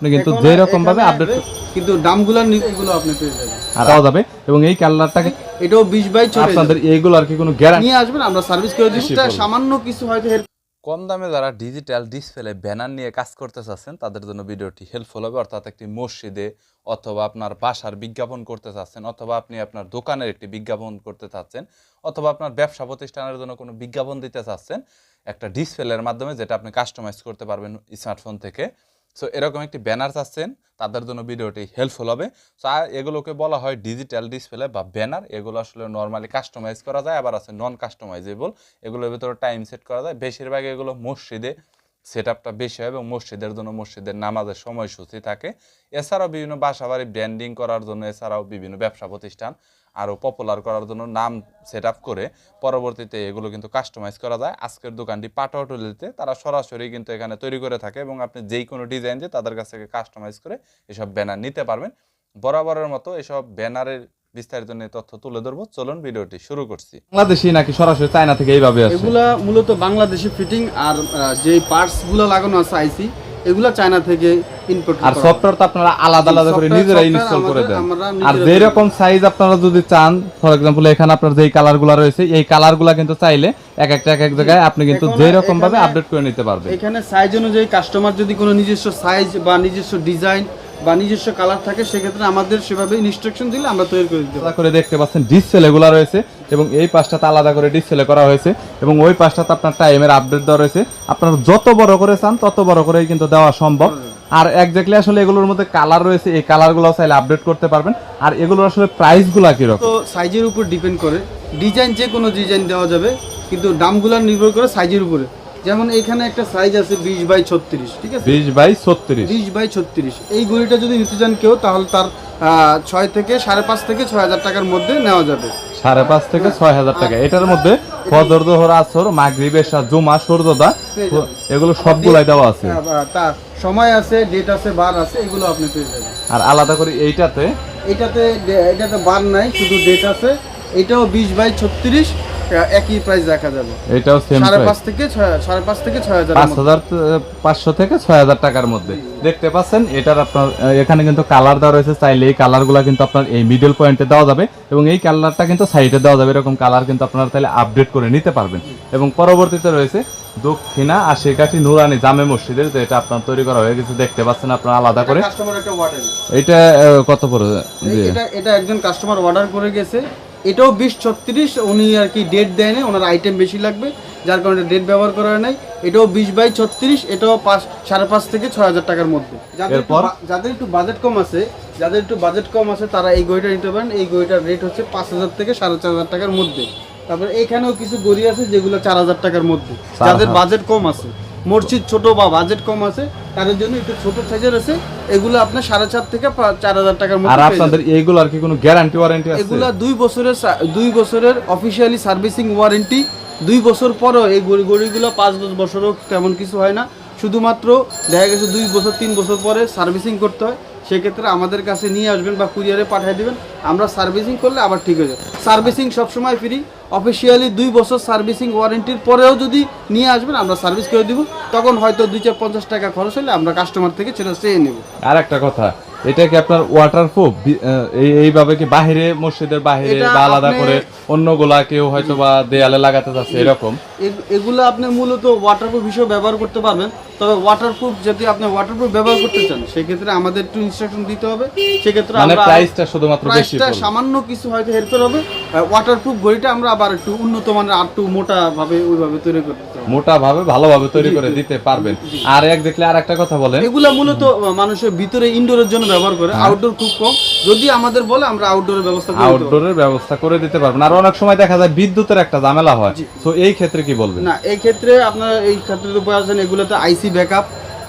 আপনি কিন্তু রকম ভাবে আপডেট কিন্তু দামগুলো এগুলো আপনি পেয়ে যাবেন। আর পাওয়া যাবে? এবং এই কালারটাকে এটাও বিশ বাই চলে আপনাদের এইগুলো আর কি কোনো গ্যারান্টি নিয়ে আসবেন আমরা সার্ভিস করে দিচ্ছি সামান্য কিছু হয়তো কম দামে যারা ডিজিটাল ডিসপ্লে ব্যানার নিয়ে কাজ করতে চাচ্ছেন তাদের জন্য ভিডিওটি হেল্পফুল হবে। অর্থাৎ একটি মসজিদে অথবা আপনার বাসার বিজ্ঞাপন করতে চাচ্ছেন অথবা আপনি আপনার দোকানের একটি বিজ্ঞাপন করতে চাচ্ছেন অথবা আপনার ব্যবসা প্রতিষ্ঠানের জন্য কোনো বিজ্ঞাপন দিতে চাচ্ছেন একটা ডিসপ্লের মাধ্যমে যেটা আপনি কাস্টমাইজ করতে পারবেন স্মার্টফোন থেকে। সো এরকম একটি ব্যানার চাচ্ছেন তাদের জন্য ভিডিওটি হেল্পফুল হবে। সো এগুলোকে বলা হয় ডিজিটাল ডিসপ্লে বা ব্যানার এগুলো আসলে নর্মালি কাস্টমাইজ করা যায়, আবার আছে নন কাস্টমাইজেবল এগুলোর ভিতরে টাইম সেট করা যায়। বেশিরভাগ এগুলো মসজিদে সেট আপটা বেশি হয় এবং মসজিদের জন্য মসজিদের নামাজের সময়সূচি থাকে। এছাড়াও বিভিন্ন বাসাবাড়ি ব্র্যান্ডিং করার জন্য এছাড়াও বিভিন্ন ব্যবসা প্রতিষ্ঠান। আরও পপুলার করার জন্য নাম সেট আপ করে পরবর্তীতে এগুলো কিন্তু কাস্টমাইজ করা যায়। আজকের দোকানটি পাটোয়াটুলিতে তারা সরাসরি কিন্তু এখানে তৈরি করে থাকে এবং আপনি যেই কোনো ডিজাইন দিয়ে তাদের কাছ থেকে কাস্টমাইজ করে এসব ব্যানার নিতে পারবেন। বরাবরের মতো এসব ব্যানারের বিস্তারিত নিয়ে তথ্য তুলে ধরবো। চলুন ভিডিওটি শুরু করছি। বাংলাদেশি নাকি সরাসরি চায়না থেকে এইভাবে এগুলা মূলত বাংলাদেশি ফিটিং আর আহ, যে পার্টসগুলো লাগানো আছে আইসি এগুলা চায়না থেকে ইম্পোর্ট আর সফটওয়্যার তো আপনারা আলাদা আলাদা করে নিজেরা ইনস্টল করে দেন। আর যেই রকম সাইজ আপনারা যদি চান ফর এক্সাম্পল এখানে আপনার যেই কালারগুলো রয়েছে এই কালারগুলো কিন্তু চাইলে এক একটা এক এক জায়গায় আপনি কিন্তু যে যেই রকম ভাবে আপডেট করে নিতে পারবেন। এখানে সাইজ অনুযায়ী কাস্টমার যদি কোনো নিজস্ব সাইজ বা নিজস্ব ডিজাইন বা নিজস্ব কালার থাকে সেক্ষেত্রে আমাদের সেভাবে ইনস্ট্রাকশন দিলে আমরা তৈরি করে দিতে করে দেখতে পাচ্ছেন ডিসপ্লে গুলা রয়েছে এবং এই পাশটাতে আলাদা করে ডিসপ্লে করা হয়েছে এবং ওই পাশটাতে আপনার টাইমের আপডেট দেওয়া রয়েছে। আপনার যত বড় করে চান তত বড় করেই কিন্তু দেওয়া সম্ভব। আর একজাক্টলি আসলে এগুলোর মধ্যে কালার রয়েছে এই কালারগুলো চাইলে আপডেট করতে পারবেন। আর এগুলোর আসলে প্রাইসগুলো কীরকম? তো সাইজের উপর ডিপেন্ড করে। ডিজাইন যে কোনো ডিজাইন দেওয়া যাবে কিন্তু দামগুলো নির্ভর করে সাইজের উপরে। যেমন এখানে একটা সাইজ আছে বিশ বাই ছত্রিশ ঠিক আছে? বিশ বাই ছত্রিশ। বিশ বাই ছত্রিশ। এই ঘড়িটা যদি নিতে চান কেউ তাহলে তার ছয় থেকে সাড়ে পাঁচ থেকে ছয় হাজার টাকার মধ্যে নেওয়া যাবে। সাড়ে পাঁচ থেকে ছয় হাজার টাকা। এটার মধ্যে ফজর দোহর আসর মাগরিব এশা জুমা সূর্যোদা এগুলো সবগুলাই দেওয়া আছে। হ্যাঁ, তার সময় আছে ডেট আছে বার আছে এগুলো আপনি পেয়ে যাবেন। আর আলাদা করে এইটাতে এটাতে এটাতে বার নাই শুধু ডেট আছে। এটাও বিশ বাই ছত্রিশ একই প্রাইস দেখা যাবে। এটাও সেম সাড়ে পাঁচ থেকে সাড়ে পাঁচ থেকে ছয় হাজার পাঁচ হাজার পাঁচশো থেকে ছয় হাজার টাকার মধ্যে। দেখতে পাচ্ছেন এটার আপনার এখানে কিন্তু কালার দেওয়া রয়েছে। চাইলে এই কালারগুলো কিন্তু আপনার এই মিডল পয়েন্টে দেওয়া যাবে এবং এই কালারটা কিন্তু সাইডে দেওয়া যাবে। এরকম কালার কিন্তু আপনারা তাহলে আপডেট করে নিতে পারবেন। এবং পরবর্তীতে রয়েছে দক্ষিণা আশিকাঠি নুরানি জামে মসজিদের যে এটা আপনার তৈরি করা হয়ে গেছে। দেখতে পাচ্ছেন আপনারা আলাদা করে। এটা কত পড়ে? এটা একজন কাস্টমার অর্ডার করে গেছে। এটাও বিশ ছত্রিশ উনি আর কি ডেট দেয় না ওনার আইটেম বেশি লাগবে যার কারণে ডেট ব্যবহার করা হয় নাই। এটাও বিশ বাই ছত্রিশ এটাও পাঁচ সাড়ে পাঁচ থেকে ছয় হাজার টাকার মধ্যে। যাদের একটু যাদের একটু বাজেট কম আছে যাদের একটু বাজেট কম আছে তারা এই গড়িটা নিতে পারেন। এই গড়িটার রেট হচ্ছে পাঁচ হাজার থেকে সাড়ে চার হাজার টাকার মধ্যে। তারপরে এখানেও কিছু গড়ি আছে যেগুলো চার হাজার টাকার মধ্যে। যাদের বাজেট কম আছে। মসজিদ ছোট বা বাজেট কম আছে তাদের জন্য একটু ছোট সাইজের আছে। এগুলো আপনার সাড়ে চার থেকে চার হাজার টাকার মধ্যে আর আপনাদের এইগুলো আর কি কোনো গ্যারান্টি ওয়ারেন্টি আছে? এগুলো দুই বছরের দুই বছরের অফিসিয়ালি সার্ভিসিং ওয়ারেন্টি দুই বছর পরও এই গড়ি গড়িগুলো পাঁচ দশ বছরও তেমন কিছু হয় না। শুধুমাত্র দেখা গেছে দুই বছর তিন বছর পরে সার্ভিসিং করতে হয়। সেক্ষেত্রে আমাদের কাছে নিয়ে আসবেন বা কুরিয়ারে পাঠিয়ে দেবেন। আমরা সার্ভিসিং করলে আবার ঠিক হয়ে যাবে। সার্ভিসিং সবসময় ফ্রি অফিসিয়ালি দুই বছর সার্ভিসিং ওয়ারেন্টির পরেও যদি নিয়ে আসবেন আমরা সার্ভিস করে দিব। তখন হয়তো দুই চার পঞ্চাশ টাকা খরচ হলে আমরা কাস্টমার থেকে সেটা চেয়ে নেব। আর একটা কথা এটা কি আপনার ওয়াটারপ্রুফ এই এইভাবে কি বাহিরে মসজিদের বাহিরে বা আলাদা করে অন্যগুলা কেউ হয়তো বা দেয়ালে লাগাতে চাচ্ছে এরকম? এগুলো আপনি মূলত ওয়াটারপ্রুফ হিসেবে ব্যবহার করতে পারবেন। তবে ওয়াটারপ্রুফ যদি আপনি ওয়াটারপ্রুফ ব্যবহার করতে চান সেক্ষেত্রে আমাদের একটু ইনস্ট্রাকশন দিতে হবে। সেক্ষেত্রে মানে আমরা প্রাইসটা শুধুমাত্র বেশি প্রাইসটা পড়বে। সামান্য কিছু হয়তো হেরফের হবে। ওয়াটারপ্রুফ ঘড়িটা আমরা আবার একটু উন্নত মানের আর একটু মোটা ভাবে ওইভাবে তৈরি করতে হবে মোটা ভাবে ভালোভাবে তৈরি করে দিতে পারবেন। আর এক দেখলে আর একটা কথা বলেন। এগুলা মূলত মানুষের ভিতরে ইনডোরের জন্য ব্যবহার করে হ্যাঁ। আউটডোর খুব কম। যদি আমাদের বলে আমরা আউটডোরের ব্যবস্থা করে আউটডোরের ব্যবস্থা করে দিতে পারবেন। আর অনেক সময় দেখা যায় বিদ্যুতের একটা ঝামেলা হয়। তো এই ক্ষেত্রে কি বলবেন? না এই ক্ষেত্রে আপনার এই ক্ষেত্রে তো আছেন এগুলোতে আইসি ব্যাকআপ।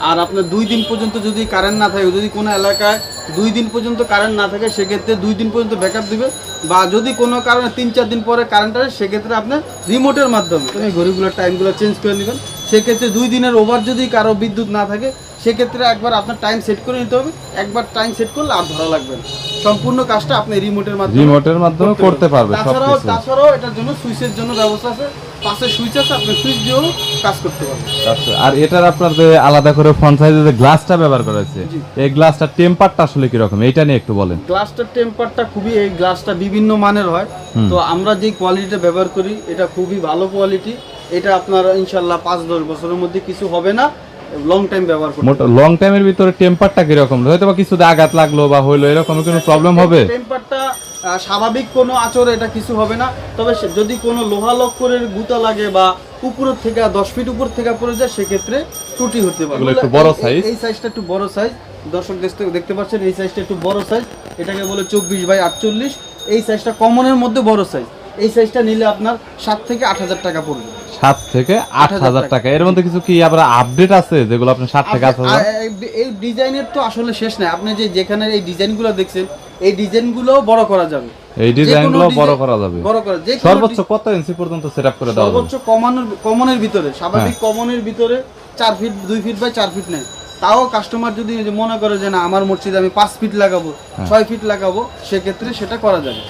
আর আপনার দুই দিন পর্যন্ত যদি কারেন্ট না থাকে, যদি কোনো এলাকায় দুই দিন পর্যন্ত কারেন্ট না থাকে, সেক্ষেত্রে দুই দিন পর্যন্ত ব্যাকআপ দিবে। বা যদি কোনো কারণে তিন, চার দিন পরে কারেন্ট আসে, সেক্ষেত্রে আপনার রিমোটের মাধ্যমে। ঘড়িগুলোর টাইমগুলো চেঞ্জ করে নেবেন। সেক্ষেত্রে দুই দিনের ওভার যদি কারও বিদ্যুৎ না থাকে সেক্ষেত্রে একবার আপনার টাইম সেট করে নিতে হবে। একবার টাইম সেট করলে আর ধরা লাগবে না। সম্পূর্ণ কাজটা আপনি রিমোটের মাধ্যমে রিমোটের মাধ্যমে করতে পারবে তাছাড়াও তাছাড়াও এটার জন্য সুইচের জন্য ব্যবস্থা আছে। পাশে সুইচ আছে আপনি সুইচ দিয়েও কাজ করতে পারবেন। আর এটার আপনার যে আলাদা করে ফ্রন্ট সাইজে যে গ্লাসটা ব্যবহার করা হয়েছে এই গ্লাসটার টেম্পারটা আসলে কি রকম এইটা নিয়ে একটু বলেন। গ্লাসটার টেম্পারটা খুবই এই গ্লাসটা বিভিন্ন মানের হয়। তো আমরা যে কোয়ালিটিটা ব্যবহার করি এটা খুবই ভালো কোয়ালিটি এটা আপনার ইনশাল্লাহ পাঁচ দশ বছরের মধ্যে কিছু হবে না। লং টাইম ব্যবহার করতে মোট লং টাইমের ভিতরে টেম্পারটা কি রকম হয়তো বা আঘাত লাগল বা হইল এরকম কোনো প্রবলেম হবে? টেম্পারটা স্বাভাবিক কোনো আচরে এটা কিছু হবে না। তবে যদি কোনো লোহা লক্করের গুতা লাগে বা উপরের থেকে দশ ফিট উপর থেকে পড়ে যায় সেক্ষেত্রে ত্রুটি হতে পারে। একটু বড় size। এই সাইজটা একটু বড় সাইজ দর্শক দেখতে দেখতে পাচ্ছেন এই সাইজটা একটু বড় সাইজ এটাকে বলে চব্বিশ বাই আটচল্লিশ। এই সাইজটা কমনের মধ্যে বড় সাইজ এই সাইজটা নিলে আপনার সাত থেকে আট হাজার টাকা পড়বে। সাত থেকে আট হাজার টাকা। এর মধ্যে কিছু কি আবার আপডেট আছে যেগুলো আপনি সাত থেকে আট হাজার? এই- ডিজাইনের তো আসলে শেষ নাই। আপনি যে যেখানে এই ডিজাইনগুলো দেখছেন এই ডিজাইনগুলো বড় করা যাবে। এই ডিজাইনগুলো বড় করা যাবে। বড় করা যে সর্বোচ্চ কত ইঞ্চি পর্যন্ত সেটআপ করে দেওয়া সর্বোচ্চ কমানোর কমনের ভিতরে স্বাভাবিক হ্যাঁ। কমনের ভিতরে চার ফিট দুই ফিট বাই চার ফিট নেয় তাও কাস্টমার যদি মনে করে যে না আমার মসজিদে আমি পাঁচ ফিট লাগাবো হ্যাঁ। ছয় ফিট লাগাবো সেক্ষেত্রে সেটা করা যাবে।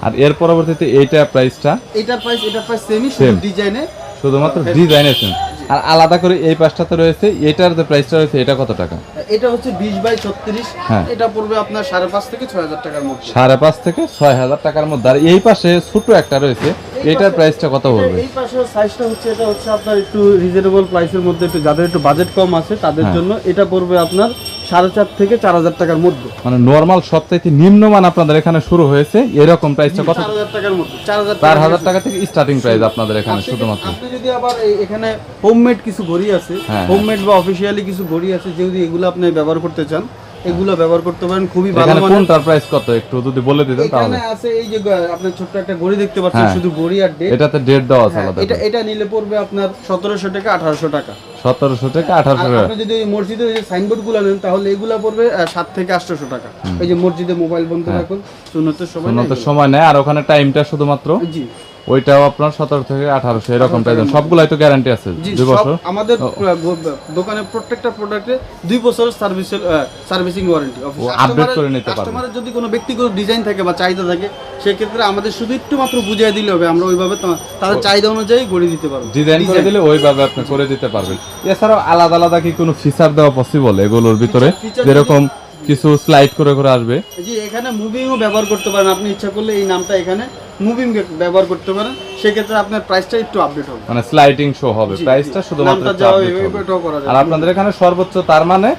আর এর পরবর্তীতে এইটা প্রাইসটা এটার প্রাইস এটা প্রাইস সেমই Same. ডিজাইনে শুধুমাত্র ডিজাইন আছে আর আলাদা করে এই পাঁচটাতে রয়েছে এটার যে প্রাইসটা রয়েছে এটা কত টাকা? এটা হচ্ছে বিশ বাই ছত্রিশ। হ্যাঁ। এটা পড়বে আপনার সাড়ে পাঁচ থেকে ছয় হাজার টাকার মধ্যে। সাড়ে পাঁচ থেকে ছয় হাজার টাকার মধ্যে। আর এই পাশে ছোট একটা রয়েছে এটার প্রাইসটা কত পড়বে? এই পাশে সাইজটা হচ্ছে এটা হচ্ছে আপনার একটু রিজনেবল প্রাইসের মধ্যে একটু যাদের একটু বাজেট কম আছে তাদের হ্যাঁ। জন্য এটা পড়বে আপনার সাড়ে চার থেকে চার হাজার টাকার মধ্যে। মানে নর্মাল সবচাইতে নিম্নমান আপনাদের এখানে শুরু হয়েছে এরকম প্রাইসটা কত? চার হাজার টাকার মধ্যে চার হাজার টাকা থেকে স্টার্টিং প্রাইস আপনাদের এখানে শুধুমাত্র। আপনি যদি আবার এখানে হোমমেড কিছু ঘড়ি আছে হ্যাঁ, হোমমেড বা অফিসিয়ালি কিছু ঘড়ি আছে যদি এগুলো আপনি ব্যবহার করতে চান এগুলো ব্যবহার করতে পারেন খুবই ভালো মানের। কোনটার প্রাইস কত? একটু যদি বলে দিতেন তাহলে। এখানে আছে এই যে আপনার ছোট্ট একটা ঘড়ি দেখতে পাচ্ছেন হ্যাঁ। শুধু ঘড়ি আর ডেট এটাতে ডেট দেওয়া আছে আলাদা এটা এটা নিলে পড়বে আপনার সতেরোশো টাকা আঠারোশো টাকা। সতেরোশো টাকা আর আঠারোশো টাকা। আপনি যদি মসজিদের যে সাইনবোর্ডগুলো নেন তাহলে এগুলা পড়বে আহ, সাত থেকে আটশোশো টাকা। এই যে মসজিদে মোবাইল বন্ধ হ্যাঁ। রাখুন সুন্নতের সময় উন্নত নেই। সময় নেয়। আর ওখানে টাইমটা শুধুমাত্র? জি। ওইটাও আপনার সতেরো থেকে আঠারোশো এরকম প্রাইস সবগুলাই তো গ্যারান্টি আছে দুই বছর? আমাদের দোকানের প্রত্যেকটা প্রোডাক্টে দুই বছরের সার্ভিসের সার্ভিসিং ওয়ারেন্টি update করে নিতে পারবে। কাস্টমারের যদি কোনো ব্যক্তিগত ডিজাইন থাকে বা চাহিদা থাকে সেক্ষেত্রে আমাদের শুধু একটু মাত্র বুঝিয়ে দিলে হবে আমরা ওইভাবে তাদের চাহিদা অনুযায়ী গড়ে দিতে পারব। ডিজাইন করে দিলে ওইভাবে আপনি করে দিতে পারবেন। এছাড়াও আলাদা আলাদা কি কোনো ফিচার দেওয়া পসিবল এগুলোর ভিতরে? যেরকম কিছু স্লাইড করে করে আসবে। জি এখানে মুভিংও ব্যবহার করতে পারেন আপনি ইচ্ছা করলে এই নামটা এখানে মুভিং ব্যবহার করতে পারেন সেক্ষেত্রে আপনার প্রাইসটা একটু আপডেট হবে। মানে স্লাইডিং শো হবে। প্রাইসটা শুধুমাত্র আর আপনাদের এখানে সর্বোচ্চ তার মানে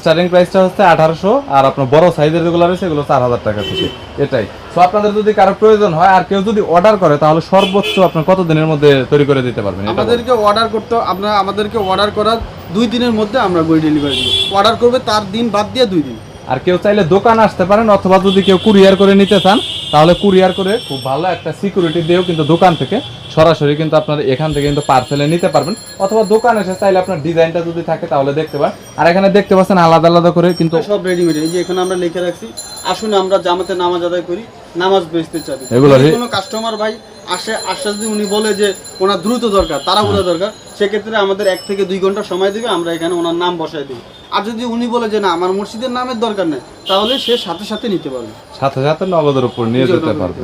স্টার্টিং প্রাইসটা হচ্ছে আঠারোশো আর আপনার বড় সাইজের যেগুলো রয়েছে এগুলো চার হাজার টাকা থেকে। এটাই। তো আপনাদের যদি কারও প্রয়োজন হয় আর কেউ যদি অর্ডার করে তাহলে সর্বোচ্চ আপনার কত দিনের মধ্যে তৈরি করে দিতে পারবেন? আমাদেরকে অর্ডার করতে আপনার আমাদেরকে অর্ডার করার দুই দিনের মধ্যে আমরা বই ডেলিভারি দিব। অর্ডার করবে তার দিন বাদ দিয়ে দুই দিন। আর কেউ চাইলে দোকান আসতে পারেন অথবা যদি কেউ কুরিয়ার করে নিতে চান তাহলে কুরিয়ার করে খুব ভালো একটা সিকিউরিটি দিয়েও কিন্তু দোকান থেকে সরাসরি কিন্তু আপনার এখান থেকে কিন্তু পার্সেলে নিতে পারবেন। অথবা দোকান এসে চাইলে আপনার ডিজাইনটা যদি থাকে তাহলে দেখতে পারেন। আর এখানে দেখতে পাচ্ছেন আলাদা আলাদা করে কিন্তু সব রেডিমেড এই যে এখানে আমরা লিখে রাখছি আসুন আমরা জামাতে নামাজ আদায় করি নামাজ বেচতে চাই। এগুলো কোনো কাস্টমার ভাই আসে আশ্বাস দিয়ে উনি বলে যে ওনার দ্রুত দরকার তাড়াহুড়া দরকার সেক্ষেত্রে আমাদের এক থেকে দুই ঘণ্টা সময় দিবে আমরা এখানে ওনার নাম বসাই দিই। আর যদি উনি বলে যে না আমার মসজিদের নামের দরকার নেই তাহলে সে সাথে সাথে নিতে পারবে। সাথে সাথে নগদের উপর নিয়ে যেতে পারবে।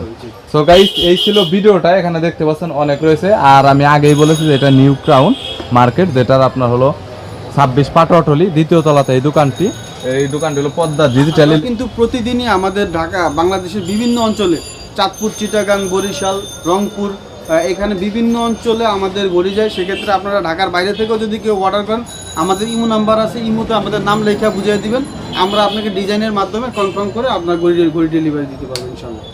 সো গাইস এই ছিল ভিডিওটা এখানে দেখতে পাচ্ছেন অনেক রয়েছে। আর আমি আগেই বলেছি যে এটা নিউ ক্রাউন মার্কেট যেটার আপনার হলো ছাব্বিশ পাটোয়াটলি দ্বিতীয় তলাতে এই দোকানটি। এই দোকানটি হলো পদ্মা ডিজিটালি কিন্তু প্রতিদিনই আমাদের ঢাকা বাংলাদেশের বিভিন্ন অঞ্চলে চাঁদপুর চিটাগাং বরিশাল রংপুর এখানে বিভিন্ন অঞ্চলে আমাদের গড়ি যায় সেক্ষেত্রে আপনারা ঢাকার বাইরে থেকেও যদি কেউ অর্ডার করেন আমাদের ইমো নাম্বার আছে ইমোতে আমাদের নাম লেখা বুঝিয়ে দিবেন। আমরা আপনাকে ডিজাইনের মাধ্যমে কনফার্ম করে আপনার গড়ি গড়ি ডেলিভারি দিতে পারব ইনশাল্লাহ।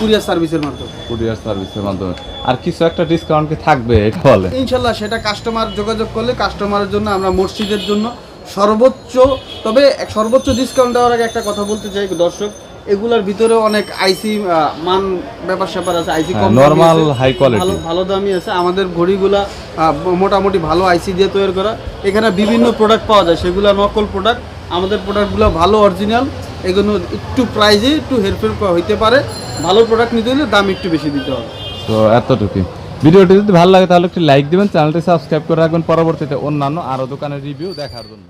কুরিয়ার সার্ভিসের মাধ্যমে। কুরিয়ার সার্ভিসের মাধ্যমে। আর কিছু একটা ডিসকাউন্ট কি থাকবে এটা বলে ইনশাল্লাহ সেটা কাস্টমার যোগাযোগ করলে কাস্টমারের জন্য আমরা মসজিদের জন্য সর্বোচ্চ তবে সর্বোচ্চ ডিসকাউন্ট দেওয়ার আগে একটা কথা বলতে চাই দর্শক। এগুলার ভিতরে অনেক আইসি মান ব্যাপার স্যাপার আছে আইসি আছে, high quality। ভালো ভালো দামি আছে। আমাদের ঘড়িগুলা মোটামুটি ভালো আইসি দিয়ে তৈরি করা। এখানে বিভিন্ন প্রোডাক্ট পাওয়া যায় সেগুলো নকল প্রোডাক্ট আমাদের প্রোডাক্টগুলো ভালো অরিজিনাল এগুলো একটু প্রাইজে একটু হেরফের হইতে পারে। ভালো প্রোডাক্ট নিতে হলে দাম একটু বেশি দিতে হবে। তো এতটুকুই। ভিডিওটি যদি ভালো লাগে তাহলে একটি লাইক দিবেন চ্যানেলটি সাবস্ক্রাইব করে রাখবেন। পরবর্তীতে অন্যান্য আরও দোকানের রিভিউ দেখার জন্য।